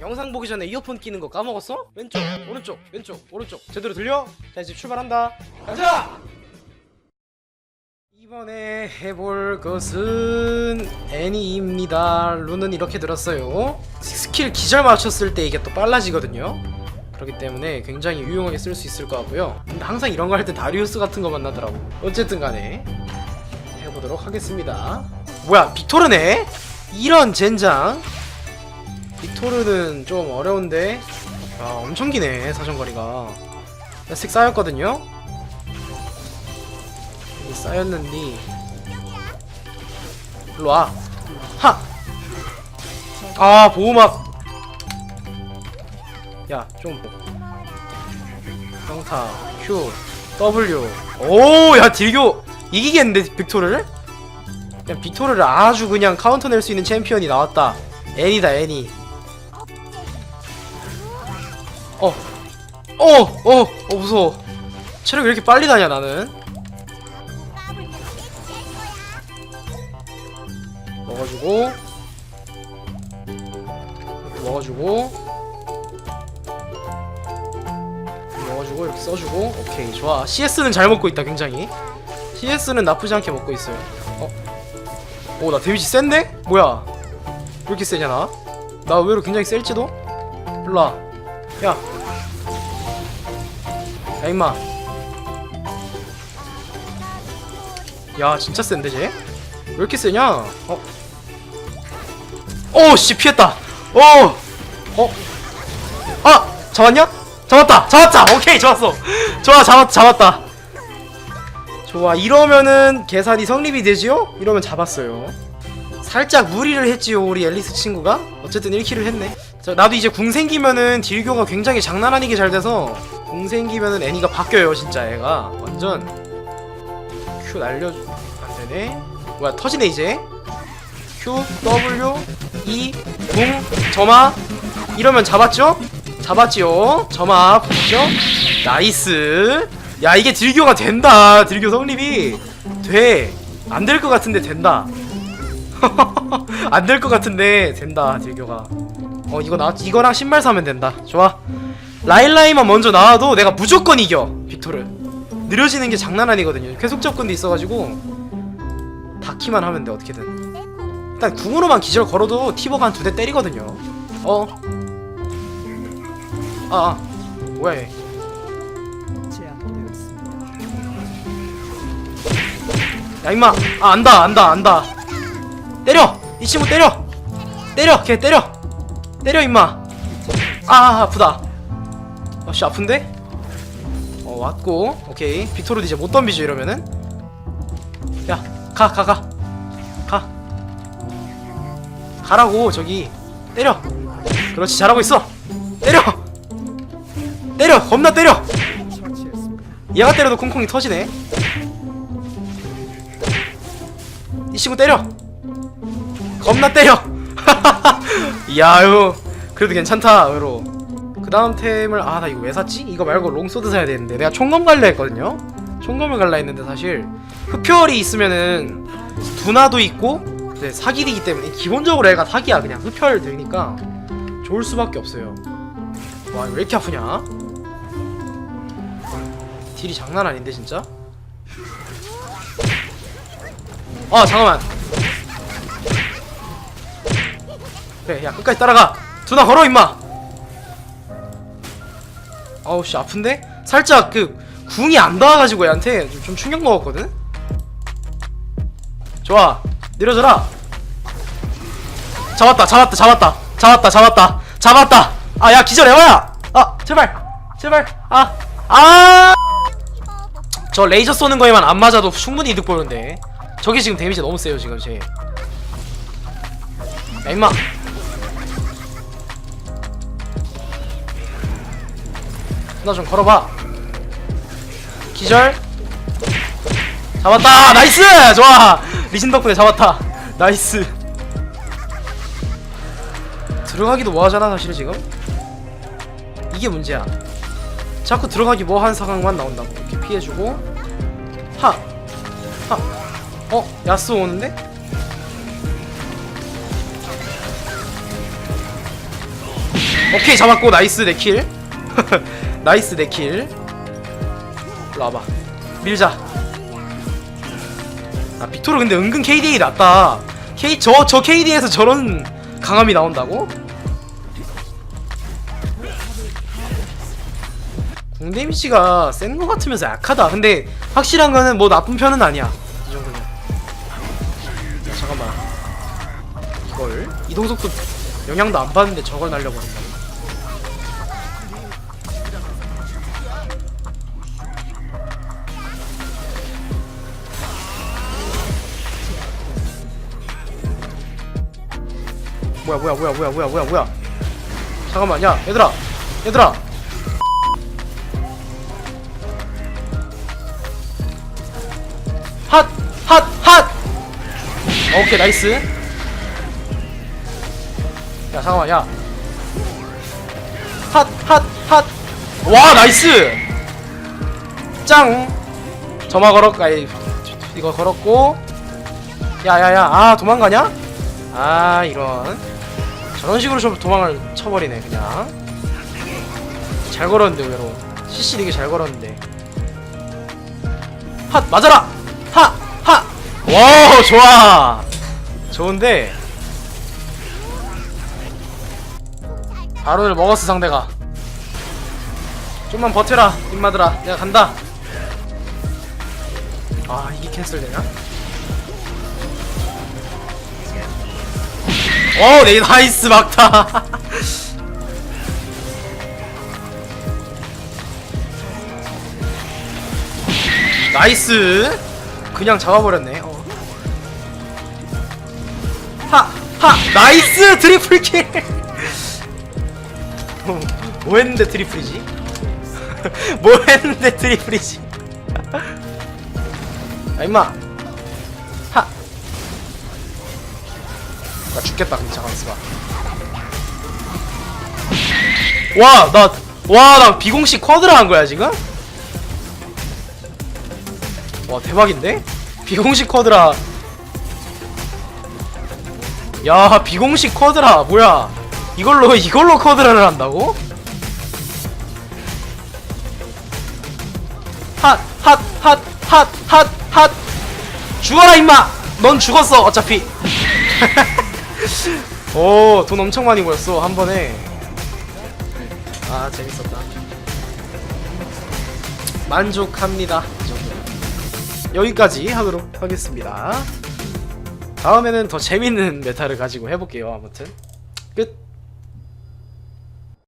영상 보기 전에 이어폰 끼는 거 까먹었어? 왼쪽 오른쪽 왼쪽 오른쪽. 제대로 들려? 자 이제 출발한다. 가자! 이번에 해볼 것은 애니입니다. 룬은 이렇게 들었어요. 스킬 기절 맞췄을 때 이게 또 빨라지거든요. 그렇기 때문에 굉장히 유용하게 쓸 수 있을 것 같고요. 근데 항상 이런 거 할 때 다리우스 같은 거 만나더라고. 어쨌든 간에 해보도록 하겠습니다. 뭐야 빅토르네? 이런 젠장 빅토르는 좀 어려운데? 아 엄청 기네 사정거리가. 몇 쌓였거든요? 여기 쌓였는데. 일로와. 하! 아 보호막! 야좀 평타 Q W. 오야 딜교 이기겠는데 빅토르를? 그냥 빅토르를 아주 그냥 카운터 낼 수 있는 챔피언이 나왔다. 애니다 애니 어. 어, 어, 어, 무서워. 체력이 왜 이렇게 빨리 다냐, 나는? 먹어주고. 먹어주고. 먹어주고, 이렇게 써주고. 오케이, 좋아. CS는 잘 먹고 있다, 굉장히. CS는 나쁘지 않게 먹고 있어요. 어? 오, 나 데미지 센데? 뭐야? 왜 이렇게 세냐, 나? 나 의외로 굉장히 셀지도? 일로와. 야. 야, 임마. 야, 진짜 센데, 쟤? 왜 이렇게 세냐? 어? 오, 씨, 피했다! 어! 어? 아! 잡았냐? 잡았다! 잡았다! 오케이, 좋았어! 좋아, 잡았, 잡았다! 좋아, 이러면은 계산이 성립이 되지요? 이러면 잡았어요. 살짝 무리를 했지요, 우리 앨리스 친구가? 어쨌든 1킬을 했네. 자, 나도 이제 궁 생기면은 딜교가 굉장히 장난 아니게 잘 돼서 궁 생기면은 애니가 바뀌어요 진짜 애가. 완전. Q 날려 안 되네. 뭐야 터지네 이제. Q W E 궁 점화. 이러면 잡았죠? 잡았지요? 점화 보시죠? 나이스. 야 이게 딜교가 된다. 딜교 성립이 돼 안 될 것 같은데 된다 안 될 것 같은데. 된다 딜교가. 어 이거 나 이거랑 신발 사면 된다. 좋아. 라일라이만 먼저 나와도 내가 무조건 이겨 빅토르. 느려지는 게 장난 아니거든요. 계속 접근도 있어가지고 닿기만 하면 돼 어떻게든. 일단 궁으로만 기절 걸어도 티버가 한 두 대 때리거든요. 어? 아, 아. 뭐야 얘. 야 임마. 아 안다 안다 안다 때려! 이 친구 때려! 때려! 걔 때려! 때려 임마! 아 아프다. 아씨 아픈데? 어 왔고. 오케이. 빅토르도 이제 못 덤비죠 이러면은. 야 가 가 가. 가. 가 라고 저기. 때려. 그렇지 잘하고 있어. 때려! 때려! 겁나 때려! 얘가 때려도 콩콩이 터지네. 이 친구 때려 겁나 때려. 야유 그래도 괜찮다 의로. 그 다음 템을 아 나 이거 왜 샀지? 이거 말고 롱소드 사야 되는데. 내가 총검 갈라 했거든요? 총검을 갈라 했는데 사실 흡혈이 있으면은 두나도 있고 네, 사기이기 때문에 기본적으로 애가 사기야. 그냥 흡혈 되니까 좋을 수밖에 없어요. 와 이거 왜 이렇게 아프냐? 딜이 장난 아닌데 진짜? 아 잠깐만 그래 야 끝까지 따라가. 두나 걸어 임마. 아우 씨 아픈데? 살짝 그 궁이 안 닿아가지고 얘한테 좀, 좀 충격 먹었거든? 좋아 내려져라. 잡았다 잡았다 잡았다. 잡았다 잡았다. 잡았다. 아 야 기절 해봐야. 아 제발 제발. 아 아 저 레이저 쏘는 거에만 안 맞아도 충분히 이득 보는데. 저게 지금 데미지 너무 세요 지금 쟤야 임마 나 좀 걸어봐. 기절. 잡았다. 나이스! 좋아. 리신 덕분에 잡았다. 나이스. 들어가기도 뭐하잖아 사실 지금? 이게 문제야. 자꾸 들어가기 뭐한 상황만 나온다고. 이렇게 피해주고. 하! 하! 어? 야스 오는데? 오케이 잡았고. 나이스 내킬 나이스 내킬. 일로 와봐. 밀자. 아 빅토르 근데 은근 KDA 낫다. K 저 저 KD에서 저런 강함이 나온다고? 공 데미지가 센거 같으면서 약하다. 근데 확실한 거는 뭐 나쁜 편은 아니야. 이 정도면. 야, 잠깐만. 이걸. 이동속도 영향도 안 받는데 저걸 날려버린다 뭐야 뭐야 뭐야 뭐야 뭐야 뭐야 뭐야 잠깐만 야 얘들아 얘들아 핫! 핫! 핫! 오케이 나이스 야 잠깐만 야 핫! 핫! 핫! 와 나이스! 짱! 점화 걸었.. 아이 이거 걸었고 야야야 아 도망가냐? 아 이런 저런 식으로 좀 도망을 쳐버리네 그냥. 잘 걸었는데 의외로. CC 되게 잘 걸었는데. 핫! 맞아라! 하 하 와 좋아! 좋은데. 바론을 먹었어 상대가. 좀만 버텨라 임마들아 내가 간다. 아 이게 캔슬되냐? 오, 네, 나이스 막타. 나이스. 그냥 잡아버렸네. 어. 하, 하, 나이스 트리플 킬. 어, 뭐 했는데 트리플이지? 뭐 했는데 트리플이지? 아 임마. 나 죽겠다 근데 잠깐 있어봐 와 나 와 나 비공식 쿼드라 한 거야 지금? 와 대박인데? 비공식 쿼드라 야 비공식 쿼드라 뭐야 이걸로 이걸로 쿼드라를 한다고? 핫 핫 핫 핫 핫 핫 죽어라 임마 넌 죽었어 어차피 오, 돈 엄청 많이 모였어, 한 번에. 아, 재밌었다. 만족합니다. 여기까지 하도록 하겠습니다. 다음에는 더 재밌는 메타를 가지고 해볼게요, 아무튼. 끝.